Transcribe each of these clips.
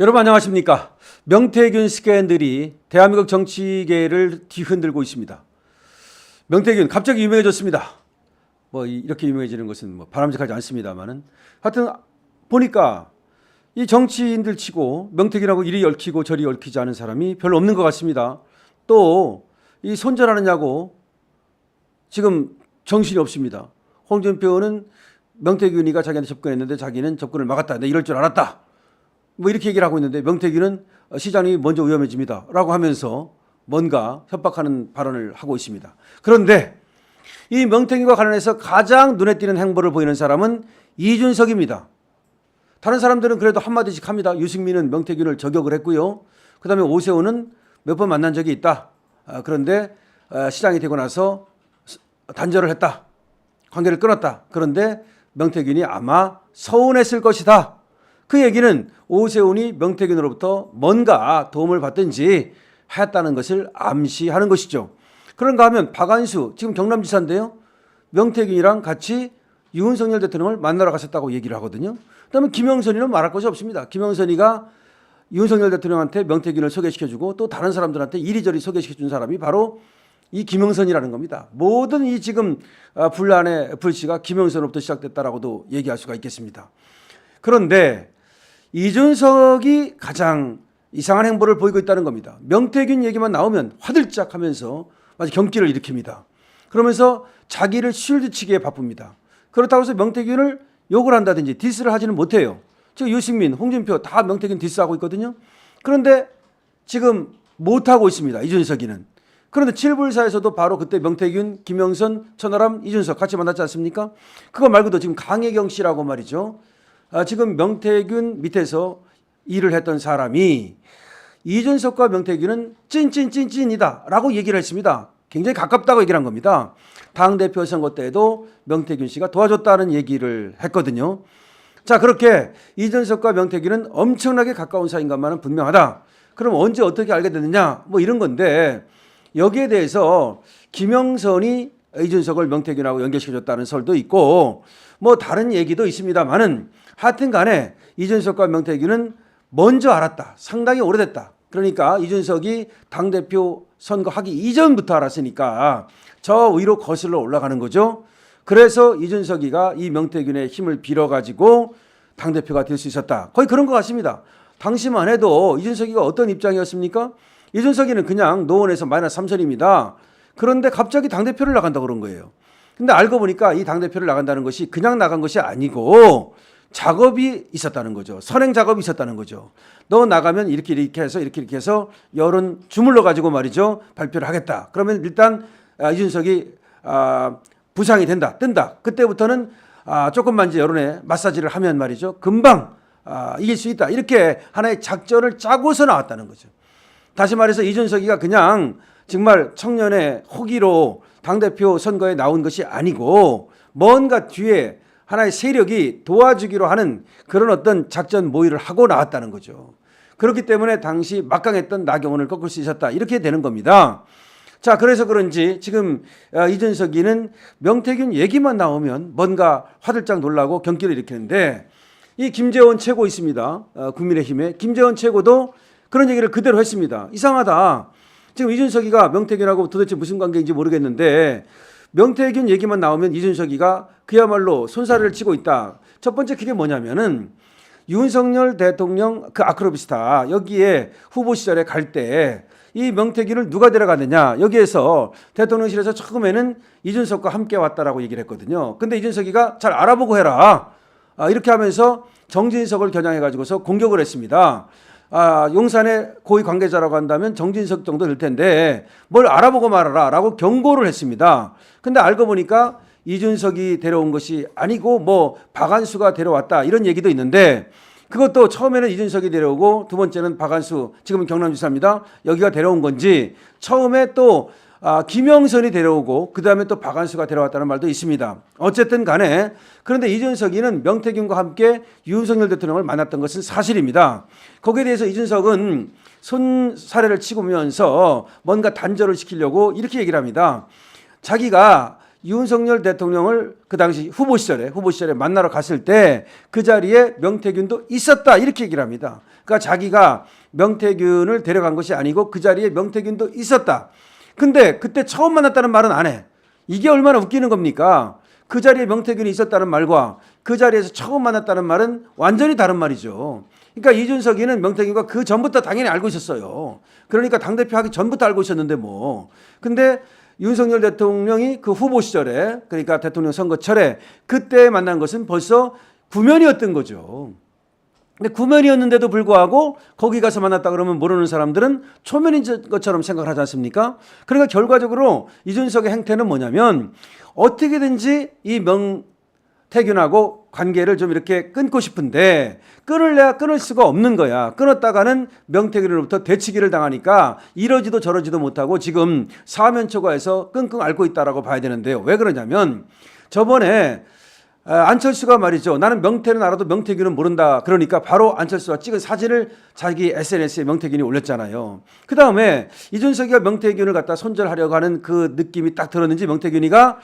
여러분 안녕하십니까? 명태균 스캔들이 대한민국 정치계를 뒤흔들고 있습니다. 명태균 갑자기 유명해졌습니다. 뭐 이- 이렇게 유명해지는 것은 뭐 바람직하지 않습니다만은 하여튼 보니까 이 정치인들 치고 명태균하고 이리 얽히고 저리 얽히지 않은 사람이 별로 없는 것 같습니다. 또 이 손절하느냐고 지금 정신이 없습니다. 홍준표 의원은 명태균이가 자기한테 접근했는데 자기는 접근을 막았다. 내가 이럴 줄 알았다. 뭐 이렇게 얘기를 하고 있는데 명태균은 시장이 먼저 위험해집니다 라고 하면서 뭔가 협박하는 발언을 하고 있습니다. 그런데 이 명태균과 관련해서 가장 눈에 띄는 행보를 보이는 사람은 이준석입니다. 다른 사람들은 그래도 한마디씩 합니다. 유승민은 명태균을 저격을 했고요. 그 다음에 오세훈은 몇 번 만난 적이 있다. 아, 그런데 아, 시장이 되고 나서 스- 단절을 했다. 관계를 끊었다. 그런데 명태균이 아마 서운했을 것이다. 그 얘기는 오세훈이 명태균으로부터 뭔가 도움을 받든지 했다는 것을 암시하는 것이죠. 그런가 하면 박안수 지금 경남지사인데요. 명태균이랑 같이 윤석열 대통령을 만나러 갔었다고 얘기를 하거든요. 그다음에 김영선이는 말할 것이 없습니다. 김영선이가 윤석열 대통령한테 명태균을 소개시켜주고 또 다른 사람들한테 이리저리 소개시켜준 사람이 바로 이 김영선이라는 겁니다. 모든 이 지금 아, 분란의 불씨가 김영선으로부터 시작됐다라고도 얘기할 수가 있겠습니다. 그런데 이준석이 가장 이상한 행보를 보이고 있다는 겁니다. 명태균 얘기만 나오면 화들짝 하면서 마치 경기를 일으킵니다. 그러면서 자기를 쉴드치기에 바쁩니다. 그렇다고 해서 명태균을 욕을 한다든지 디스를 하지는 못해요. 지금 유승민, 홍준표 다 명태균 디스하고 있거든요. 그런데 지금 못하고 있습니다. 이준석이는. 그런데 칠불사에서도 바로 그때 명태균, 김영선, 천하람, 이준석 같이 만났지 않습니까? 그거 말고도 지금 강혜경 씨라고 말이죠. 아, 지금 명태균 밑에서 일을 했던 사람이 이준석과 명태균은 찐찐찐찐이다 라고 얘기를 했습니다. 굉장히 가깝다고 얘기를 한 겁니다. 당대표 선거 때에도 명태균 씨가 도와줬다는 얘기를 했거든요. 자, 그렇게 이준석과 명태균은 엄청나게 가까운 사이인 것만은 분명하다. 그럼 언제 어떻게 알게 됐느냐? 뭐 이런 건데 여기에 대해서 김영선이 이준석을 명태균하고 연결시켜줬다는 설도 있고 뭐 다른 얘기도 있습니다만은 하여튼 간에 이준석과 명태균은 먼저 알았다. 상당히 오래됐다. 그러니까 이준석이 당대표 선거하기 이전부터 알았으니까 저 위로 거슬러 올라가는 거죠. 그래서 이준석이가 이 명태균의 힘을 빌어가지고 당대표가 될 수 있었다. 거의 그런 것 같습니다. 당시만 해도 이준석이가 어떤 입장이었습니까? 이준석이는 그냥 노원에서 마이너스 3선입니다. 그런데 갑자기 당대표를 나간다 그런 거예요. 근데 알고 보니까 이 당대표를 나간다는 것이 그냥 나간 것이 아니고 작업이 있었다는 거죠. 선행 작업이 있었다는 거죠. 너 나가면 이렇게 이렇게 해서 이렇게 이렇게 해서 여론 주물러 가지고 말이죠. 발표를 하겠다. 그러면 일단 아, 이준석이 아, 부상이 된다. 뜬다. 그때부터는 아, 조금만 이제 여론에 마사지를 하면 말이죠. 금방 아, 이길 수 있다. 이렇게 하나의 작전을 짜고서 나왔다는 거죠. 다시 말해서 이준석이가 그냥 정말 청년의 호기로 당대표 선거에 나온 것이 아니고 뭔가 뒤에 하나의 세력이 도와주기로 하는 그런 어떤 작전 모의를 하고 나왔다는 거죠. 그렇기 때문에 당시 막강했던 나경원을 꺾을 수 있었다. 이렇게 되는 겁니다. 자, 그래서 그런지 지금 어, 이준석이는 명태균 얘기만 나오면 뭔가 화들짝 놀라고 경기를 일으키는데 이 김재원 최고 있습니다. 어, 국민의힘에 김재원 최고도 그런 얘기를 그대로 했습니다. 이상하다. 지금 이준석이가 명태균하고 도대체 무슨 관계인지 모르겠는데 명태균 얘기만 나오면 이준석이가 그야말로 손살을 치고 있다. 첫 번째 그게 뭐냐면은 윤석열 대통령 그 아크로비스타 여기에 후보 시절에 갈 때 이 명태균을 누가 데려가느냐 여기에서 대통령실에서 처음에는 이준석과 함께 왔다라고 얘기를 했거든요. 근데 이준석이가 잘 알아보고 해라. 아, 이렇게 하면서 정진석을 겨냥해 가지고서 공격을 했습니다. 아, 용산의 고위 관계자라고 한다면 정진석 정도 될 텐데 뭘 알아보고 말아라 라고 경고를 했습니다. 근데 알고 보니까 이준석이 데려온 것이 아니고 뭐 박안수가 데려왔다 이런 얘기도 있는데 그것도 처음에는 이준석이 데려오고 두 번째는 박안수 지금은 경남지사입니다. 여기가 데려온 건지 처음에 또 아, 김영선이 데려오고 그 다음에 또 박안수가 데려왔다는 말도 있습니다. 어쨌든 간에 그런데 이준석이는 명태균과 함께 윤석열 대통령을 만났던 것은 사실입니다. 거기에 대해서 이준석은 손 사례를 치고면서 뭔가 단절을 시키려고 이렇게 얘기를 합니다. 자기가 윤석열 대통령을 그 당시 후보 시절에 후보 시절에 만나러 갔을 때 그 자리에 명태균도 있었다 이렇게 얘기를 합니다. 그러니까 자기가 명태균을 데려간 것이 아니고 그 자리에 명태균도 있었다. 근데 그때 처음 만났다는 말은 안 해. 이게 얼마나 웃기는 겁니까? 그 자리에 명태균이 있었다는 말과 그 자리에서 처음 만났다는 말은 완전히 다른 말이죠. 그러니까 이준석이는 명태균과 그 전부터 당연히 알고 있었어요. 그러니까 당대표 하기 전부터 알고 있었는데 뭐. 근데 윤석열 대통령이 그 후보 시절에 그러니까 대통령 선거철에 그때 만난 것은 벌써 구면이었던 거죠. 근데 구면이었는데도 불구하고 거기 가서 만났다 그러면 모르는 사람들은 초면인 것처럼 생각을 하지 않습니까? 그러니까 결과적으로 이준석의 행태는 뭐냐면 어떻게든지 이 명태균하고 관계를 좀 이렇게 끊고 싶은데 끊을래야 끊을 수가 없는 거야. 끊었다가는 명태균으로부터 대치기를 당하니까 이러지도 저러지도 못하고 지금 사면초가에서 끙끙 앓고 있다라고 봐야 되는데요. 왜 그러냐면 저번에 아, 안철수가 말이죠. 나는 명태는 알아도 명태균은 모른다. 그러니까 바로 안철수가 찍은 사진을 자기 SNS에 명태균이 올렸잖아요. 그 다음에 이준석이가 명태균을 갖다 손절하려고 하는 그 느낌이 딱 들었는지 명태균이가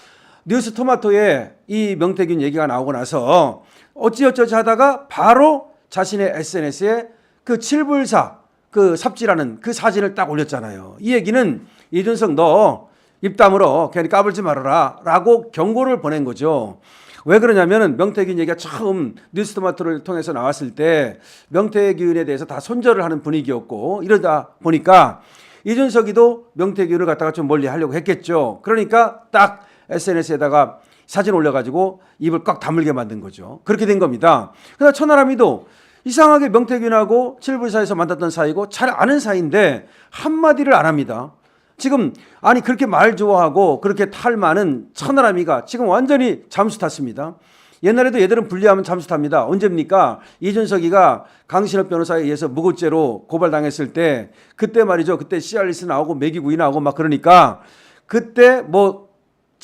뉴스 토마토에 이 명태균 얘기가 나오고 나서 어찌어쩌지 하다가 바로 자신의 SNS에 그 칠불사 그 삽질하는 그 사진을 딱 올렸잖아요. 이 얘기는 이준석 너 입담으로 괜히 까불지 말아라 라고 경고를 보낸 거죠. 왜 그러냐면은 명태균 얘기가 처음 뉴스토마토를 통해서 나왔을 때 명태균에 대해서 다 손절을 하는 분위기였고 이러다 보니까 이준석이도 명태균을 갖다가 좀 멀리 하려고 했겠죠. 그러니까 딱 SNS에다가 사진 올려가지고 입을 꽉 다물게 만든 거죠. 그렇게 된 겁니다. 그러나 천하람이도 이상하게 명태균하고 칠불사에서 만났던 사이고 잘 아는 사이인데 한마디를 안 합니다. 지금 아니 그렇게 말 좋아하고 그렇게 탈 많은 천하람이가 지금 완전히 잠수 탔습니다. 옛날에도 얘들은 분리하면 잠수 탑니다. 언제입니까? 이준석이가 강신업 변호사에 의해서 무고죄로 고발당했을 때 그때 말이죠. 그때 CR리스 나오고 매기구이 나오고 막 그러니까 그때 뭐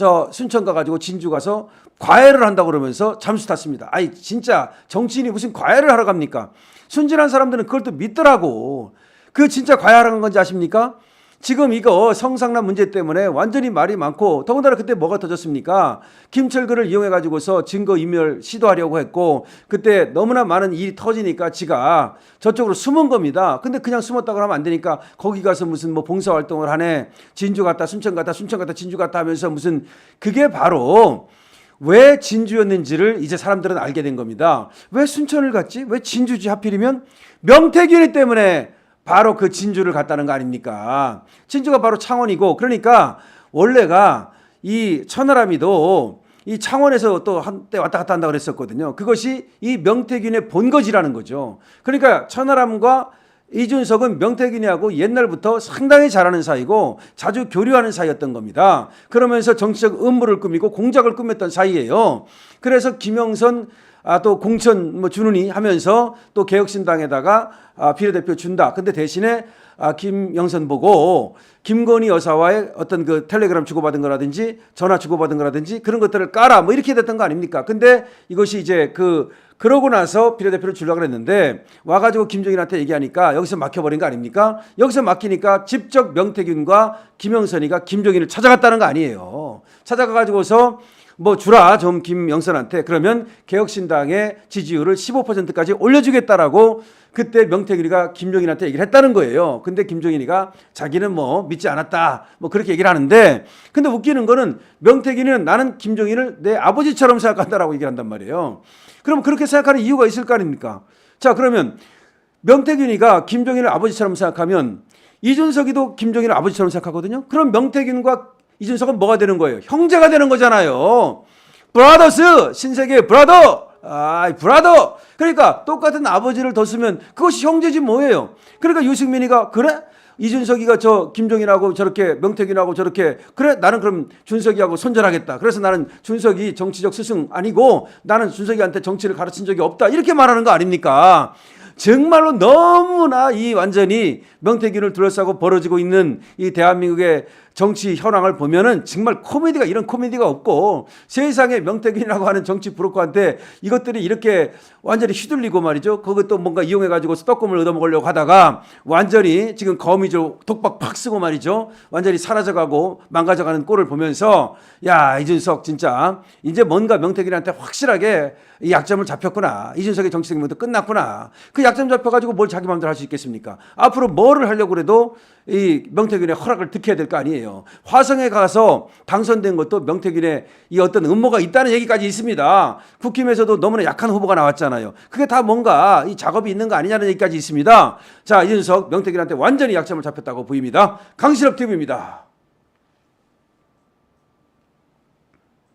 저 순천 가가지고 진주 가서 과외를 한다고 그러면서 잠수 탔습니다. 아이 진짜 정치인이 무슨 과외를 하러 갑니까? 순진한 사람들은 그걸 또 믿더라고. 그 진짜 과외하는 건지 아십니까? 지금 이거 성상남 문제 때문에 완전히 말이 많고 더군다나 그때 뭐가 터졌습니까? 김철근을 이용해 가지고서 증거 인멸 시도하려고 했고 그때 너무나 많은 일이 터지니까 지가 저쪽으로 숨은 겁니다. 근데 그냥 숨었다고 하면 안 되니까 거기 가서 무슨 뭐 봉사 활동을 하네. 진주 갔다 순천 갔다 순천 갔다 진주 갔다 하면서 무슨 그게 바로 왜 진주였는지를 이제 사람들은 알게 된 겁니다. 왜 순천을 갔지? 왜 진주지 하필이면 명태균이 때문에 바로 그 진주를 갔다는 거 아닙니까? 진주가 바로 창원이고 그러니까 원래가 이 천하람이도 이 창원에서 또 한때 왔다 갔다 한다고 그랬었거든요. 그것이 이 명태균의 본거지라는 거죠. 그러니까 천하람과 이준석은 명태균이하고 옛날부터 상당히 잘하는 사이고 자주 교류하는 사이였던 겁니다. 그러면서 정치적 음모를 꾸미고 공작을 꾸몄던 사이예요. 그래서 김영선 아, 또 공천 뭐 주느니 하면서 또 개혁신당에다가 아, 비례대표 준다. 근데 대신에 아, 김영선 보고 김건희 여사와의 어떤 그 텔레그램 주고받은 거라든지 전화 주고받은 거라든지 그런 것들을 까라 뭐 이렇게 됐던 거 아닙니까? 근데 이것이 이제 그 그러고 나서 비례대표를 주려고 그랬는데 와가지고 김정일한테 얘기하니까 여기서 막혀버린 거 아닙니까? 여기서 막히니까 직접 명태균과 김영선이가 김정일을 찾아갔다는 거 아니에요. 찾아가가지고서 뭐 주라 좀 김영선한테 그러면 개혁신당의 지지율을 15%까지 올려주겠다라고 그때 명태균이가 김종인한테 얘기를 했다는 거예요. 근데 김종인이가 자기는 뭐 믿지 않았다 뭐 그렇게 얘기를 하는데 근데 웃기는 거는 명태균이는 나는 김종인을 내 아버지처럼 생각한다라고 얘기를 한단 말이에요. 그럼 그렇게 생각하는 이유가 있을 거 아닙니까? 자 그러면 명태균이가 김종인을 아버지처럼 생각하면 이준석이도 김종인을 아버지처럼 생각하거든요. 그럼 명태균과 이준석은 뭐가 되는 거예요? 형제가 되는 거잖아요. 브라더스 신세계 브라더 아 브라더 그러니까 똑같은 아버지를 뒀으면 그것이 형제지 뭐예요? 그러니까 유승민이가 그래 이준석이가 저 김종인하고 저렇게 명태균하고 저렇게 그래 나는 그럼 준석이하고 손절하겠다. 그래서 나는 준석이 정치적 스승 아니고 나는 준석이한테 정치를 가르친 적이 없다. 이렇게 말하는 거 아닙니까? 정말로 너무나 이 완전히 명태균을 둘러싸고 벌어지고 있는 이 대한민국의 정치 현황을 보면은 정말 코미디가 이런 코미디가 없고 세상에 명태균이라고 하는 정치 브로커한테 이것들이 이렇게 완전히 휘둘리고 말이죠. 그것도 뭔가 이용해 가지고 수도금을 얻어먹으려고 하다가 완전히 지금 거미줄 독박 팍 쓰고 말이죠. 완전히 사라져가고 망가져가는 꼴을 보면서 야 이준석 진짜 이제 뭔가 명태균한테 확실하게 이 약점을 잡혔구나. 이준석의 정치 생명도 끝났구나. 그 약점 잡혀가지고 뭘 자기 마음대로 할 수 있겠습니까? 앞으로 뭐를 하려고 그래도 이 명태균의 허락을 득해야 될 거 아니에요. 화성에 가서 당선된 것도 명태균의 이 어떤 음모가 있다는 얘기까지 있습니다. 국힘에서도 너무나 약한 후보가 나왔잖아요. 그게 다 뭔가 이 작업이 있는 거 아니냐는 얘기까지 있습니다. 자, 이준석 명태균한테 완전히 약점을 잡혔다고 보입니다. 강실업 TV입니다.